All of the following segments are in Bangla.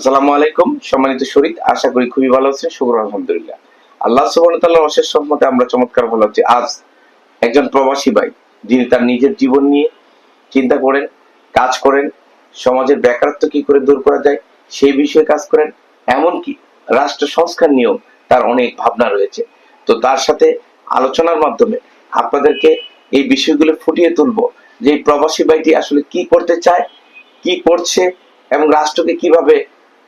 আসসালামু আলাইকুম, সম্মানিত শরীর, আশা করি খুবই ভালো আছেন, শুক্র আলহামদুলিল্লাহ। আল্লাহ সুবহানাহু তাআলার অশেষ রহমতে আমরা চমৎকার ভালো আছি আজ একজন প্রবাসী ভাই, যিনি তার নিজের জীবন নিয়ে চিন্তা করেন, কাজ করেন, সমাজের বেকারত্ব কি করে দূর করা যায়, সেই বিষয়ে কাজ করেন রাষ্ট্র সংস্কার নিয়েও তার অনেক ভাবনা রয়েছে। তো তার সাথে আলোচনার মাধ্যমে আপনাদেরকে এই বিষয়গুলো ফুটিয়ে তুলবো, যে প্রবাসী ভাইটি আসলে কি করতে চায়, কি করছে, এবং রাষ্ট্রকে কীভাবে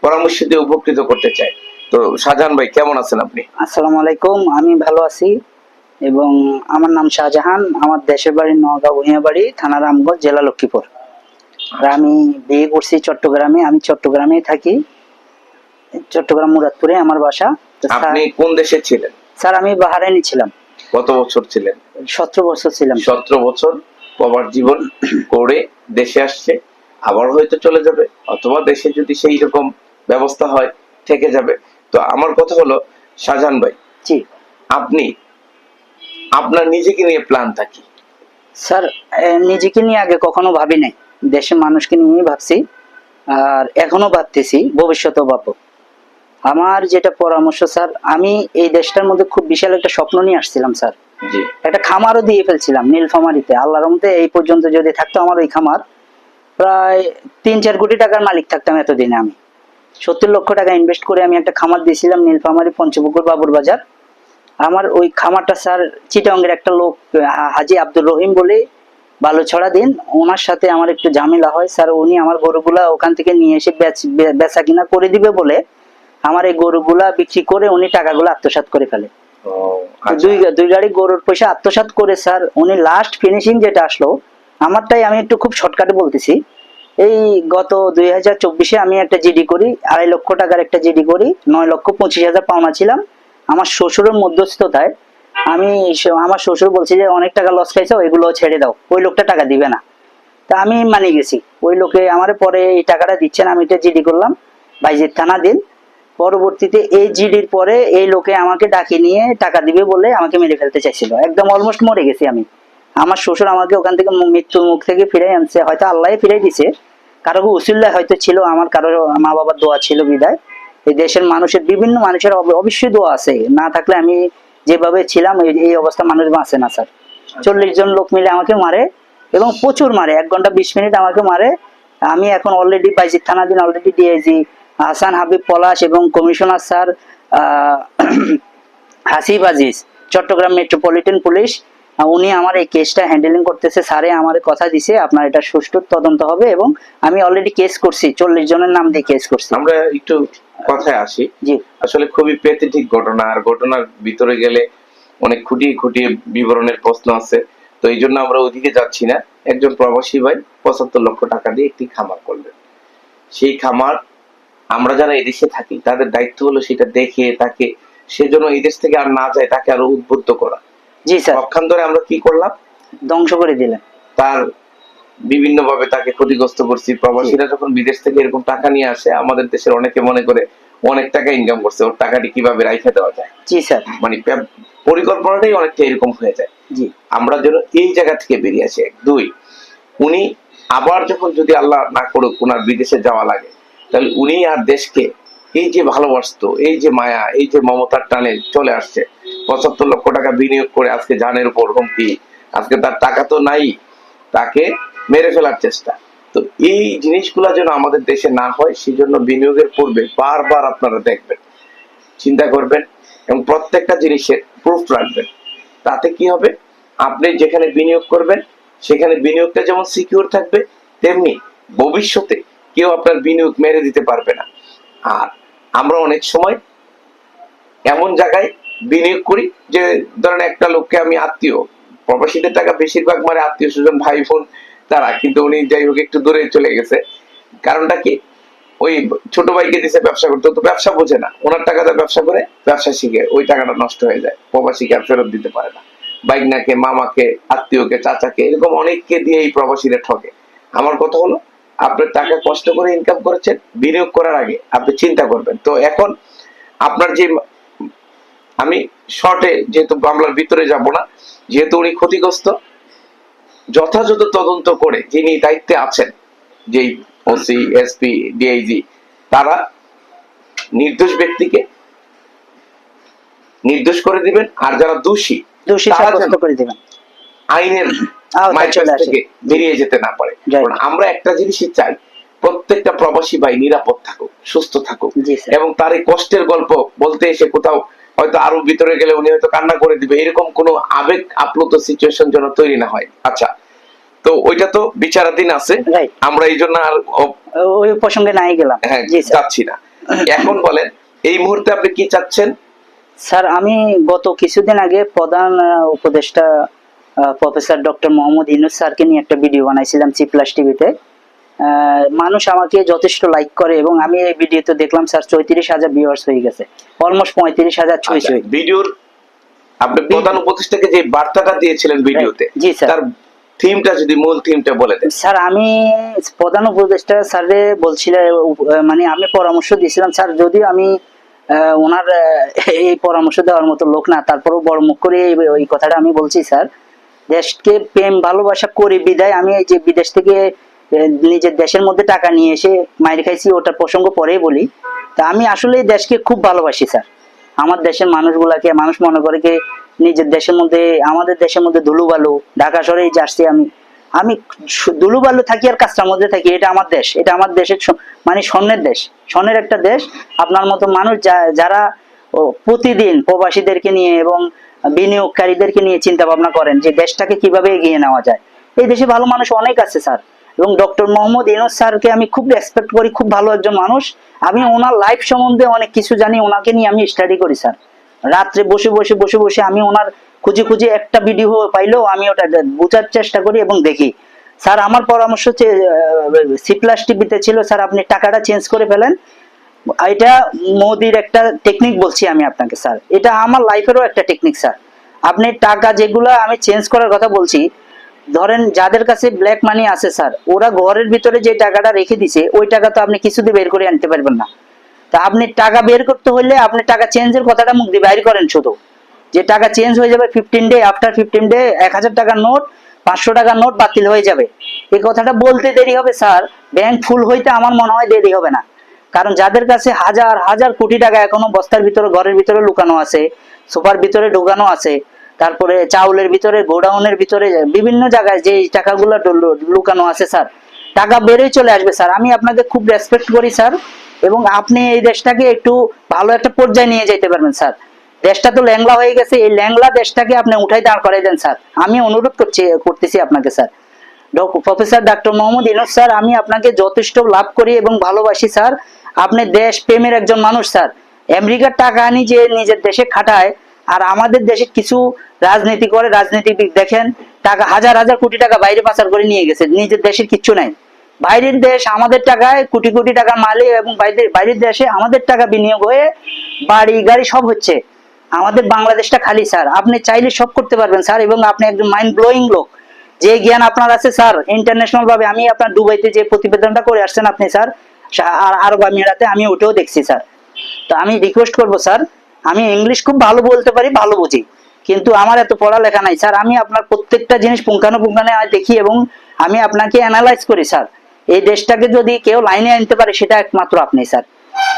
পরামর্শ দিয়ে উপকৃত করতে চায় তো শাহজাহান ভাই কেমন আছেন আপনি? আসসালামু আলাইকুম আমি ভালো আছি এবং আমার নাম শাহজাহান আমার দেশের বাড়ি নগাঁও ভূঁইয়াবাড়ি থানা রামগঞ্জ জেলা লক্ষ্মীপুর। আর আমি বিয়ে করছি চট্টগ্রামে আমি চট্টগ্রামেই থাকি। চট্টগ্রাম মুরাদপুরে আমার বাসা। আপনি কোন দেশে ছিলেন? স্যার আমি বাহারাইনি ছিলাম। কত বছর ছিলেন? সতেরো বছর ছিলাম। সতেরো বছর প্রবার জীবন করে দেশে আসছে আবার হয়তো চলে যাবে অথবা দেশে যদি সেই রকম ব্যবস্থা হয় থেকে যাবে। তো আমার কথা হলো শাহজাহান ভাই জি। আপনি আপনার নিজেকে নিয়ে প্ল্যান থাকি স্যার নিজেকে নিয়ে আগে কখনো ভাবি নাই। দেশের মানুষকে নিয়েই ভাবছি আর এখনও ভাবতেছি ভবিষ্যতেও ভাববো। আমার যেটা পরামর্শ স্যার আমি এই দেশটার মধ্যে খুব বিশাল একটা স্বপ্ন নিয়ে আসছিলাম স্যার। একটা খামারও দিয়ে ফেলছিলাম নীলফামারিতে। আল্লাহর মধ্যে এই পর্যন্ত যদি থাকতো আমার ওই খামার প্রায় তিন চার কোটি টাকার মালিক থাকতাম এতদিনে আমি। সত্তর লক্ষ টাকা ইনভেস্ট করে আমি একটা খামার দিয়েছিলাম নীলফামারি পঞ্চপুকুর বাবুর বাজার। আমার ওই খামারটা স্যার চিটাঙ্গের একটা লোক হাজি আব্দুর রহিম বলে বালুছড়া দিন। ওনার সাথে আমার একটু ঝামেলা হয়। স্যার উনি আমার গরুগুলা ওখান থেকে নিয়ে এসে বেচা কিনা করে দিবে বলে আমার এই গরুগুলা বিক্রি করে উনি টাকাগুলো আত্মসাৎ করে ফেলে। আচ্ছা। দুই দুই গাড়ি গরুর পয়সা আত্মসাৎ করে স্যার উনি লাস্ট ফিনিশিং যেটা আসলো আমারটাই আমি একটু খুব শর্টকাটে বলতেছি। এই গত দুই হাজার চব্বিশে আমি একটা জিডি করি, আড়াই লক্ষ টাকার একটা জিডি করি, নয় লক্ষ পঁচিশ হাজার পাওনা ছিলাম। আমার শ্বশুরের মধ্যস্থতায় আমি আমার শ্বশুর বলছে যে, অনেক টাকা লস খাইছো, এগুলো ছেড়ে দাও, ওই লোকটা টাকা দিবে না। তা আমি মানি গেছি। ওই লোকে আমার পরে এই টাকাটা দিচ্ছেন, আমি এটা জিডি করলাম, বাইজির থানা দিন। পরবর্তীতে এই জিডির পরে এই লোকে আমাকে ডাকে নিয়ে টাকা দিবে বলে আমাকে মেরে ফেলতে চাইছিল। একদম অলমোস্ট মরে গেছি আমি। আমার শ্বশুর আমাকে ওখান থেকে মৃত্যুর মুখ থেকে ফিরে আনছে। হয়তো আল্লাহ ফিরাই দিছে। কারও উসুল্লাহ হয়তো ছিল, আমার কারও মা বাবার দোয়া ছিল বিদায়। এই দেশের মানুষের, বিভিন্ন মানুষের অবশ্যই দোয়া আছে। না থাকলে আমি যেভাবে ছিলাম, এই- অবস্থা মানুষ বাঁচে না, স্যার। চল্লিশ জন লোক মিলে আমাকে মারে এবং প্রচুর মারে। এক ঘণ্টা বিশ মিনিট আমাকে মারে। আমি এখন অলরেডি বাইজিৎ থানাধীন অলরেডি ডিআইজি হাসান হাবিব পলাশ এবং commissioner sir Hasib Aziz, Chattogram metropolitan police. উনি আমার এই কেসটা হ্যান্ডেলিং করতেছে। স্যারে আমার কথা দিছে আপনার এটা সুষ্ঠু তদন্ত হবে এবং আমি অলরেডি কেস করছি চল্লিশ জনের নাম দিয়ে কেস করছি। আমরা একটু কথায় আসি। জি। আসলে খুবই পেথেটিক ঘটনা আর ঘটনার ভিতরে গেলে অনেক খুঁটিয়ে খুঁটিয়ে বিবরণের প্রশ্ন আছে। তো এই জন্য আমরা ওইদিকে যাচ্ছি না। একজন প্রবাসী ভাই পঁচাত্তর লক্ষ টাকা দিয়ে একটি খামার করলেন। সেই খামার আমরা যারা এদেশে থাকি তাদের দায়িত্ব হলো সেটা দেখে তাকে সেজন্য এই দেশ থেকে আর না যায় তাকে আরও উদ্বুদ্ধ করা। জি স্যার। পক্ষান্তরে আমরা কি করলাম? ধ্বংস করে দিলাম। তার বিভিন্ন ভাবে তাকে ক্ষতিগ্রস্ত করছি। প্রবাসীরা যখন বিদেশ থেকে এরকম টাকা নিয়ে আসে আমাদের দেশের অনেকে মনে করে অনেক টাকা ইনকাম করছে। ওর টাকাটি কীভাবে রাইখে দেওয়া যায়? জি স্যার। মানে পরিকল্পনাটাই অনেকটা এরকম হয়ে যায়। জি। আমরা যেন এই জায়গা থেকে বেরিয়ে আসি। এক। দুই উনি আবার যখন যদি আল্লাহ না করুক ওনার বিদেশে যাওয়া লাগে তাহলে উনি আর দেশকে এই যে ভালোবাসতো, এই যে মায়া, এই যে মমতার টানে চলে আসছে, পঁচাত্তর লক্ষ টাকা বিনিয়োগ করে আজকে জানের উপর হুমকি, আজকে তার টাকা তো নাই, তাকে মেরে ফেলার চেষ্টা। তো এই জিনিসগুলো যেন আমাদের দেশে না হয়, সেজন্য বিনিয়োগের পূর্বে বারবার আপনারা দেখবেন, চিন্তা করবেন এবং প্রত্যেকটা জিনিসের প্রুফ রাখবেন। তাতে কি হবে? আপনি যেখানে বিনিয়োগ করবেন, সেখানে বিনিয়োগটা যেমন সিকিউর থাকবে, তেমনি ভবিষ্যতে কেউ আপনার বিনিয়োগ মেরে দিতে পারবে না। আর আমরা অনেক সময় এমন জায়গায় বিনিয়োগ করি যে ধরেন একটা লোককে আমি আত্মীয়, প্রবাসীদের টাকা বেশিরভাগ মানে আত্মীয় স্বজন, ভাই, বোন তারা, কিন্তু উনি যাই হোক একটু দূরে চলে গেছে। কারণটা কি? ওই ছোট ভাইকে দিছে ব্যবসা করতে তো ব্যবসা বোঝে না। ওনার টাকাতে ব্যবসা করে ব্যবসা শিখে ওই টাকাটা নষ্ট হয়ে যায়, প্রবাসীকে আর ফেরত দিতে পারে না। বাইকনাকে মামাকে, আত্মীয়কে, চাচাকে, এরকম অনেককে দিয়ে এই প্রবাসীরা ঠকে। আমার কথা হলো আপনার টাকা কষ্ট করে ইনকাম করেছেন বিনিয়োগ করার আগে আপনি চিন্তা করবেন। তো এখন আপনার যে আমি শর্টে যেহেতু মামলার ভিতরে যাব না যেহেতু উনি ক্ষতিগ্রস্ত যথাযথ তদন্ত করে যিনি দায়িত্বে আছেন যেই ওসি এসপি ডিআইজি তারা নির্দোষ ব্যক্তিকে নির্দোষ করে দিবেন আর যারা দোষী দোষী তারা করে দিবেন। আইনের থেকে বেরিয়ে যেতে না পারে। কারণ আমরা একটা জিনিসই চাই প্রত্যেকটা প্রবাসী ভাই নিরাপদ থাকুক সুস্থ থাকুক। এবং তার এই কষ্টের গল্প বলতে এসে কোথাও হয়তো আরও ভিতরে গেলে উনি হয়তো কান্না করে দিবে। এরকম কোনো আবেগ আপ্লুত সিচুয়েশন যেন তৈরি না হয়। আচ্ছা তো ওইটা তো বিচারাধীন আছে। আমরা এই জন্য আর ওই প্রসঙ্গে নাই গেলাম। হ্যাঁ স্যার যাচ্ছি না। এখন বলেন এই মুহূর্তে আপনি কি চাচ্ছেন? স্যার আমি গত কিছুদিন আগে প্রধান উপদেষ্টা প্রফেসর ডক্টর মোহাম্মদ ইনুস স্যারকে নিয়ে একটা ভিডিও বানাইছিলাম সি প্লাস টিভিতে মানুষ আমাকে যথেষ্ট লাইক করে এবং আমি এই ভিডিওতে দেখলাম স্যার চৌত্রিশ হাজার ভিউয়ার্স হয়ে গেছে। অলমোস্ট পঁয়ত্রিশ হাজার আচ্ছা, ভিডিওর আপনি প্রধান উপদেষ্টাকে যে বার্তাটা দিয়েছিলেন ভিডিওতে জি, স্যার। তার থিমটা যদি মূল থিমটা বলে দেন। স্যার আমি প্রধান উপদেষ্টা স্যারে বলছিলাম মানে আমি পরামর্শ দিয়েছিলাম স্যার যদি আমি ওনার এই পরামর্শ দেওয়ার মতো লোক না তারপরেও বড় মুখ করে এই- ওই কথাটা আমি বলছি স্যার। দেশকে প্রেম, ভালোবাসা করি বিদায়। আমি এই যে বিদেশ থেকে নিজের দেশের মধ্যে টাকা নিয়ে এসে মাইর খাইছি, ওটার প্রসঙ্গ পরেই বলি। তা আমি আসলে দেশকে খুব ভালোবাসি, স্যার। আমার দেশের মানুষগুলাকে, মানুষ মনে করে কি, নিজের দেশের মধ্যে, আমাদের দেশের মধ্যে ধুলু বালু ঢাকা শহরে যে আসছি আমি। আমি সু- ধুলু বালু থাকি আর কাজটার মধ্যে থাকি, এটা আমার দেশ। এটা আমার দেশের মানে স্বর্ণের দেশ। স্বর্ণের একটা দেশ। আপনার মতো মানুষ যারা প্রতিদিন প্রবাসীদেরকে নিয়ে এবং বিনিয়োগকারীদেরকে নিয়ে চিন্তা ভাবনা করেন যে দেশটাকে কীভাবে এগিয়ে নেওয়া যায়। এই দেশে ভালো মানুষ অনেক আছে, স্যার। এবং ডক্টর মোহাম্মদ ইনোজ স্যারকে আমি খুব রেসপেক্ট করি, খুব ভালো একজন মানুষ। আমি ওনার লাইফ সম্বন্ধে অনেক কিছু জানি, ওনাকে নিয়ে আমি স্টাডি করি, স্যার। রাত্রে বসে বসে বসে বসে আমি ওনার খুঁজে খুঁজে একটা ভিডিও পাইলেও আমি ওটা বোঝার চেষ্টা করি এবং দেখি। স্যার, আমার পরামর্শ সি প্লাস টিভিতে ছিল, স্যার, আপনি টাকাটা চেঞ্জ করে ফেলেন। এটা মোদির একটা টেকনিক বলছি আমি আপনাকে স্যার এটা আমার লাইফেরও একটা টেকনিক স্যার আপনি টাকা যেগুলো আমি চেঞ্জ করার কথা বলছি, ধরেন যাদের কাছে ব্ল্যাক মানি আছে স্যার ওরা ঘরের ভিতরে যে টাকাটা রেখে দিছে, ওই টাকা তো আপনি কিছুতে বের করে আনতে পারবেন না। তা আপনি টাকা বের করতে হলে আপনি টাকা চেঞ্জের কথাটা মুখ দিয়ে বাইর করেন শুধু। যে টাকা চেঞ্জ হয়ে যাবে fifteen day after fifteen day এক হাজার টাকার নোট, পাঁচশো টাকার নোট বাতিল হয়ে যাবে। এই কথাটা বলতে দেরি হবে স্যার ব্যাংক ফুল হইতে আমার মনে হয় দেরি হবে না। কারণ যাদের কাছে হাজার হাজার কোটি টাকা এখনও বস্তার ভিতরে, ঘরের ভিতরে লুকানো আছে, সোফার ভিতরে ঢোকানো আছে, তারপরে চাউলের ভিতরে, গোডাউনের ভিতরে, বিভিন্ন জায়গায় যে টাকাগুলো লুকানো আছে, স্যার, টাকা বেড়ে চলে আসবে, স্যার। আমি আপনাকে খুব রেসপেক্ট করি, স্যার, এবং আপনি এই দেশটাকে একটু ভালো একটা পর্যায়ে নিয়ে যেতে পারবেন, স্যার। দেশটা তো ল্যাংলা হয়ে গেছে, এই ল্যাংলা দেশটাকে আপনি উঠাই দাঁড় করাই দেন, স্যার। আমি অনুরোধ করছি, করতেছি আপনাকে, sir. Professor doctor Mohammad Yunus sir, আমি আপনাকে যথেষ্ট লাভ করি এবং ভালোবাসি, স্যার। আপনি দেশ প্রেমের একজন মানুষ, স্যার। আমেরিকার টাকা আনি যে নিজের দেশে খাটায়, আর আমাদের দেশে কিছু রাজনীতি করে, রাজনীতিবিদ দেখেন, টাকা হাজার হাজার কোটি টাকা বাইরে পাচার করে নিয়ে গেছে, নিজের দেশের কিচ্ছু নাই। বাইরের দেশ আমাদের টাকায় কোটি কোটি টাকা মালে এবং বাইরের বাইরের দেশে আমাদের টাকা বিনিয়োগ হয়ে বাড়ি, গাড়ি সব হচ্ছে। আমাদের বাংলাদেশটা খালি, স্যার। আপনি চাইলে সব করতে পারবেন, স্যার, এবং আপনি একজন মাইন্ড ব্লোয়িং লোক। যে জ্ঞান আপনার আছে, স্যার ইন্টারন্যাশনাল ভাবে আমি আপনার দুবাইতে যে প্রতিবেদনটা করে আসছেন আপনি, স্যার আর আরব আমিরাতে আমি ওটাও দেখছি, স্যার। তো আমি রিকোয়েস্ট করব, স্যার। আমি ইংলিশ খুব ভালো বলতে পারি, ভালো বুঝি। কিন্তু আমার এত পড়ালেখা নাই, স্যার। আমি আপনার প্রত্যেকটা জিনিস পুঙ্খানুপুঙ্খানে দেখি এবং আমি আপনাকে অ্যানালাইজ করি, স্যার। এই দেশটাকে যদি কেউ লাইনে আনতে পারে, সেটা একমাত্র আপনি, স্যার।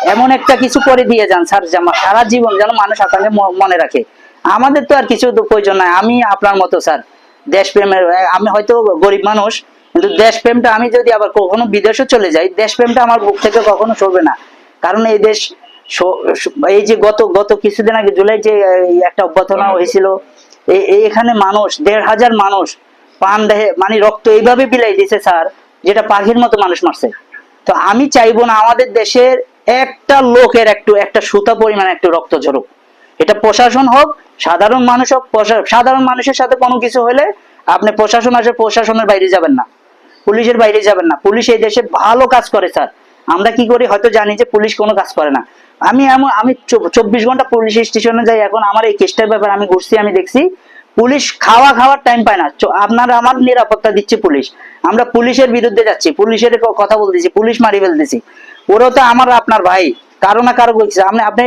এমন একটা কিছু করে দিয়ে যান, স্যার সারা জীবন যেন মানুষ আপনাকে মনে রাখে। আমাদের তো আর কিছু প্রয়োজন নাই। আমি আপনার মতো, স্যার। দেশপ্রেমের আমি হয়তো গরিব মানুষ কিন্তু দেশপ্রেমটা আমি যদি আবার কখনো বিদেশে চলে যাই দেশপ্রেমটা আমার বুক থেকে কখনো সরবে না। কারণ এই দেশ এই যে গত গত কিছুদিন আগে জুলাই যে একটা অভ্যর্থনা হয়েছিল এই- এই এখানে মানুষ দেড় হাজার মানুষ পান দেহে মানে রক্ত এইভাবে বিলাই দিছে স্যার যেটা পাখির মতো মানুষ মারছে। তো আমি চাইব না আমাদের দেশের একটা লোকের একটু একটা সুতা পরিমাণ একটু রক্ত ঝরুক। এটা প্রশাসন হোক সাধারণ মানুষ হোক সাধারণ মানুষের সাথে কোনো কিছু হলে আপনি প্রশাসন আসে প্রশাসনের বাইরে যাবেন না। পুলিশের বাইরে যাবেন না। পুলিশ এই দেশে ভালো কাজ করে, স্যার। আমরা কি করি? হয়তো জানি যে পুলিশ কোনো কাজ করে না। আমি এমন আমি চব্বিশ ঘণ্টা পুলিশ স্টেশনে যাই, এখন আমার এই কেসটার ব্যাপারে আমি ঘুরছি, আমি দেখছি, পুলিশ খাওয়া খাওয়ার টাইম পায় না। আপনার আমার নিরাপত্তা দিচ্ছে পুলিশ। আমরা পুলিশের বিরুদ্ধে যাচ্ছি, পুলিশের কথা বলতেছি, পুলিশ মারি ফেলতেছি। ওরাও তো আমার আপনার ভাই, কারও না কারও বলছে। আপনি আপনি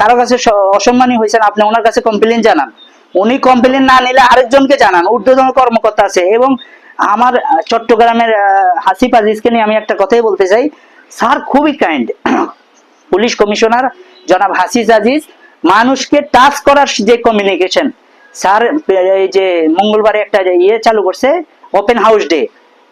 কারও কাছে অসম্মানী হয়েছেন, আপনি ওনার কাছে কমপ্লেন জানান। উনি কমপ্লেন না নিলে আরেকজনকে জানান। ঊর্ধ্বতন কর্মকর্তা আছে এবং আমার চট্টগ্রামের হাসিফ আজিজকে নিয়ে আমি একটা কথাই বলতে চাই। স্যার খুবই কাইন্ড পুলিশ কমিশনার জনাব হাসিস আজিজ মানুষকে টাচ করার যে কমিউনিকেশন স্যার এই যে মঙ্গলবারে একটা ইয়ে চালু করছে ওপেন হাউস ডে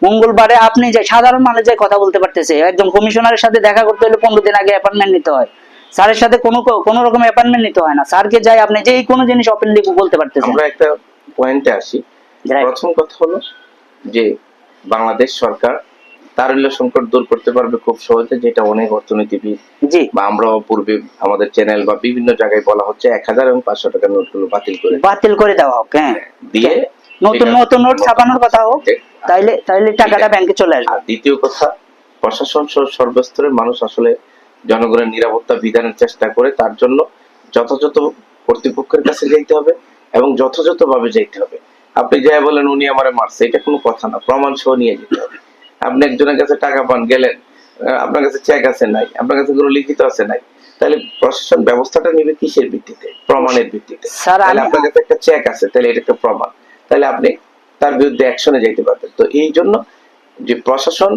মঙ্গলবারে আপনি যে সাধারণ মানুষ যে কথা বলতে পারতেছে একজন কমিশনারের সাথে দেখা করতে হলে পনেরো দিন আগে অ্যাপয়েন্টমেন্ট নিতে হয়। স্যারের সাথে কোনো কোনো রকম অ্যাপয়েন্টমেন্ট নিতে হয় না। স্যারকে যাই আপনি যেই কোনো জিনিস ওপেনলি বলতে পারতেছেন। আমরা একটা পয়েন্টে আসি। প্রথম কথা হলো যে বাংলাদেশ সরকার তারল্য সংকট দূর করতে পারবে খুব সহজে যেটা অনেক অর্থনীতিবিদ জি। বা আমরাও পূর্বে আমাদের চ্যানেল বা বিভিন্ন জায়গায় বলা হচ্ছে এক হাজার এবং পাঁচশো টাকার নোটগুলো বাতিল করে বাতিল করে দেওয়া হোক হ্যাঁ। দিয়ে নতুন নতুন নোট ছাপানোর কথা হোক তাইলে তাইলে টাকাটা ব্যাংকে চলে আসবে। আর দ্বিতীয় কথা প্রশাসন সহ সর্বস্তরের মানুষ আসলে জনগণের নিরাপত্তা বিধানের চেষ্টা করে তার জন্য যথাযথ কর্তৃপক্ষের কাছে যাইতে হবে এবং যথাযথ ভাবে যাইতে হবে। আপনি যাই বলেন উনি আমারে মারছে এটা কোনো কথা না প্রমাণ সহ নিয়ে যেতে হবে। আপনি একজনের কাছে টাকা পান গেলেন আপনার কাছে চেক আছে নাই আপনার কাছে কোনো লিখিত আছে নাই তাহলে প্রশাসন ব্যবস্থাটা নিবে কিসের ভিত্তিতে? প্রমাণের ভিত্তিতে। তাহলে আপনার কাছে একটা চেক আছে তাহলে এটা একটা প্রমাণ। তাহলে আপনি তার বিরুদ্ধে অ্যাকশনে যাইতে পারবেন তো এই জন্য যে প্রশাসন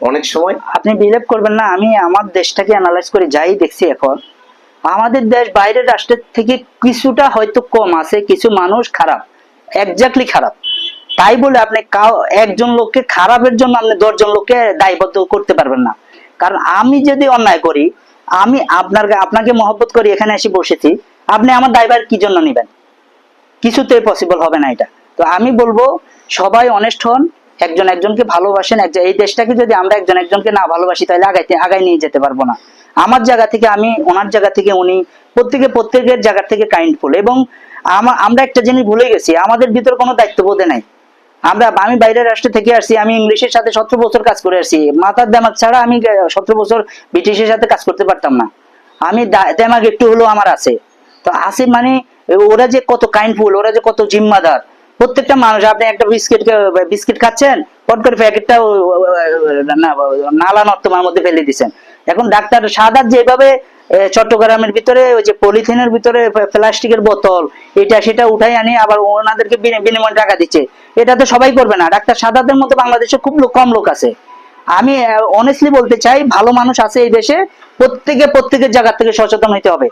অনেক সময় আপনি বিলিভ করবেন না আমি আমার দেশটাকে অ্যানালাইজ করে যাই দেখছি এখন। আমাদের দেশ বাইরের রাষ্ট্রের থেকে কিছুটা হয়তো কম আছে কিছু মানুষ খারাপ। একজাক্টলি খারাপ। তাই বলে আপনি একজন লোককে খারাপের জন্য আপনি দশজন লোককে দায়বদ্ধ করতে পারবেন না। কারণ আমি যদি অন্যায় করি, আমি আপনার আপনাকে মহব্বত করি এখানে এসে বসেছি, আপনি আমার দায়ভার কি জন্য নেবেন? কিছুতেই পসিবল হবে না এটা। তো আমি বলব, সবাই অনেস্ট হন, একজন একজনকে ভালোবাসেন, একজন, এই দেশটাকে যদি আমরা একজন একজনকে না ভালোবাসি, তাহলে আগাইতে আগাই নিয়ে যেতে পারব না। আমার জায়গা থেকে আমি, ওনার জায়গা থেকে উনি প্রত্যেকে, প্রত্যেকের জায়গা থেকে কাইন্ডফুল এবং আমরা একটা জিনিস ভুলে গেছি, আমাদের ভিতর কোনো দায়িত্ববোধে নাই। আমরা, আমি বাইরের রাষ্ট্র থেকে আসছি, আমি ইংলিশের সাথে সতেরো বছর কাজ করে আসছি। মাথার দামাগ ছাড়া আমি সতেরো বছর ব্রিটিশের সাথে কাজ করতে পারতাম না। আমি দা- একটু হলেও আমার আছে। তো আছে মানে ওরা যে কত কাইন্ডফুল ওরা যে কত জিম্মাদার। প্রত্যেকটা মানুষ, আপনি একটা বিস্কিট বিস্কিট খাচ্ছেন পট করে প্যাকেটটা নালা নর্দমার মধ্যে ফেলে দিচ্ছেন। এখন ডাক্তার সাদার যেভাবে চট্টগ্রামের ভিতরে ওই যে পলিথিনের ভিতরে প্লাস্টিকের বোতল, এটা সেটা উঠাই আনি, আবার ওনাদেরকে বিনি- বিনিময়ে টাকা দিচ্ছে। এটা তো সবাই করবে না। ডাক্তার সাদাদের মতো বাংলাদেশে খুব লোক কম লোক আছে। আমি অনেস্টলি বলতে চাই, ভালো মানুষ আছে এই দেশে, প্রত্যেকে প্রত্যেকের জায়গা থেকে সচেতন হইতে হবে।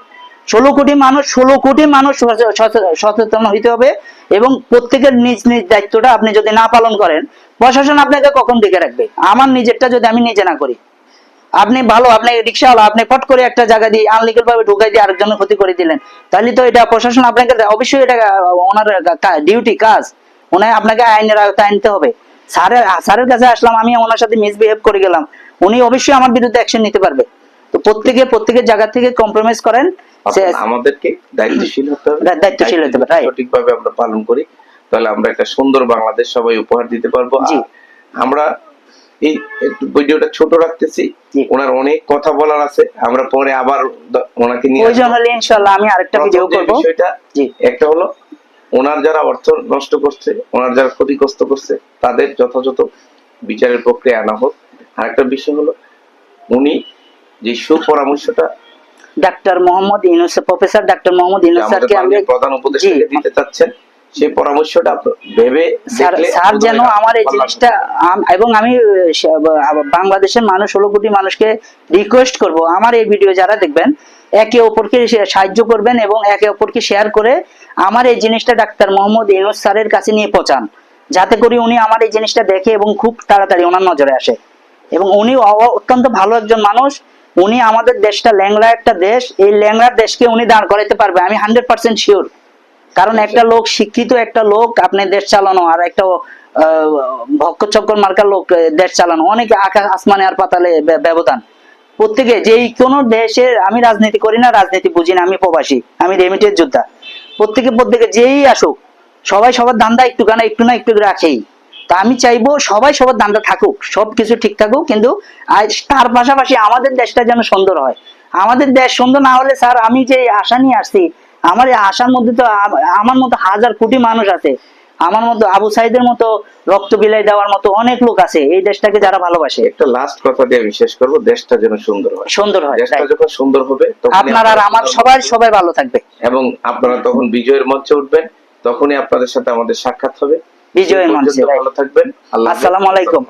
ষোলো কোটি মানুষ, ষোলো কোটি মানুষ সচে- সচে- সচেতন হইতে হবে এবং প্রত্যেকের নিজ নিজ দায়িত্বটা আপনি যদি না পালন করেন, প্রশাসন আপনাকে কখন ডেকে রাখবে? আমার নিজেরটা যদি আমি নিজে না করি। আপনি ভালো আপনি রিক্সাওয়ালা আপনি ফট করে একটা জায়গা দিয়ে আনলিগাল ভাবে ঢুকাই দিয়ে আরেকজনের ক্ষতি করে দিলেন। তাহলে তো এটা প্রশাসন আপনাকে অবশ্যই এটা ওনার ডিউটি কাজ। ওনার আপনাকে আইনের আওতায় আনতে হবে। স্যারের স্যারের কাছে আসলাম আমি ওনার সাথে মিসবিহেভ করে গেলাম। উনি অবশ্যই আমার বিরুদ্ধে অ্যাকশন নিতে পারবে। তো প্রত্যেকে প্রত্যেকের জায়গা থেকে কম্প্রোমাইজ করেন। আমাদেরকে দায়িত্বশীল হতে হবে। দায়িত্বশীল হতে হবে. সঠিকভাবে আমরা পালন করি। তাহলে আমরা একটা সুন্দর বাংলাদেশ সবাই উপহার দিতে পারব। আমরা এই ভিডিওটা ছোট রাখতেছি। ওনার অনেক কথা বলার আছে। আমরা পরে আবার ওনাকে নিয়ে। হলে ইনশাল্লাহ আমি আরেকটা ভিডিও করব। বিষয়টা একটা হলো ওনার যারা অর্থ নষ্ট করছে ওনার যারা ক্ষতিগ্রস্ত করছে তাদের যথাযথ বিচারের প্রক্রিয়া আনা হোক। আর একটা বিষয় হলো উনি যে সুপরামর্শটা doctor Mohammad Yunus professor doctor Mohammad Yunus স্যারকে আমি মাননীয় প্রধান উপদেষ্টাকে দিতে চাচ্ছেন সেই পরামর্শটা ভেবে স্যার যেন আমার এই জিনিসটা এবং আমি বাংলাদেশের মানুষ ষোলো কোটি মানুষকে রিকোয়েস্ট করব। আমার এই ভিডিও যারা দেখবেন একে অপরকে সাহায্য করবেন এবং একে অপরকে শেয়ার করে আমার এই জিনিসটা ডাক্তার মোহাম্মদ ইউনুস স্যারের কাছে নিয়ে পৌঁছান। যাতে করে উনি আমার এই জিনিসটা দেখে এবং খুব তাড়াতাড়ি ওনার নজরে আসে। এবং উনি অত্যন্ত ভালো একজন মানুষ। উনি আমাদের দেশটা ল্যাংড়া একটা দেশ। এই ল্যাংড়া দেশকে উনি দাঁড় করাইতে পারবে। আমি হান্ড্রেড পার্সেন্ট শিওর কারণ একটা লোক শিক্ষিত একটা লোক আপনি দেশ চালানো আর একটা ভক্ত চক্কর মার্কার লোক দেশ চালানো। অনেক আকাশ আসমানে আর পাতালে ব্যবধান। প্রত্যেকে যেই কোনো দেশে আমি রাজনীতি করি না রাজনীতি বুঝি না আমি প্রবাসী আমি রেমিটের যোদ্ধা। প্রত্যেকে প্রত্যেকে যেই আসুক সবাই সবার ধান্দা একটু না একটু না একটু রাখেই। তা আমি চাইব সবাই সবার ধান্দা থাকুক সব কিছু ঠিক থাকুক কিন্তু তার পাশাপাশি আমাদের দেশটা যেন সুন্দর হয়। আমাদের দেশ সুন্দর না হলে স্যার আমি যে আশা নিয়ে আসছি আমার এই আশার মধ্যে তো আমার মতো হাজার কোটি মানুষ আছে। আমার মতো আবু সাইদের মতো রক্ত বিলাই দেওয়ার মতো অনেক লোক আছে এই দেশটাকে যারা ভালোবাসে। একটা লাস্ট কথা দিয়ে আমি শেষ করব দেশটা যেন সুন্দর হয়। সুন্দর হয় দেশটা যখন সুন্দর হবে আপনার আর আমার সবাই সবাই ভালো থাকবে। এবং আপনারা তখন বিজয়ের মঞ্চে উঠবেন তখনই আপনাদের সাথে আমাদের সাক্ষাৎ হবে। বিজয়ের মঞ্চে, ভালো থাকবেন। আসসালামু আলাইকুম।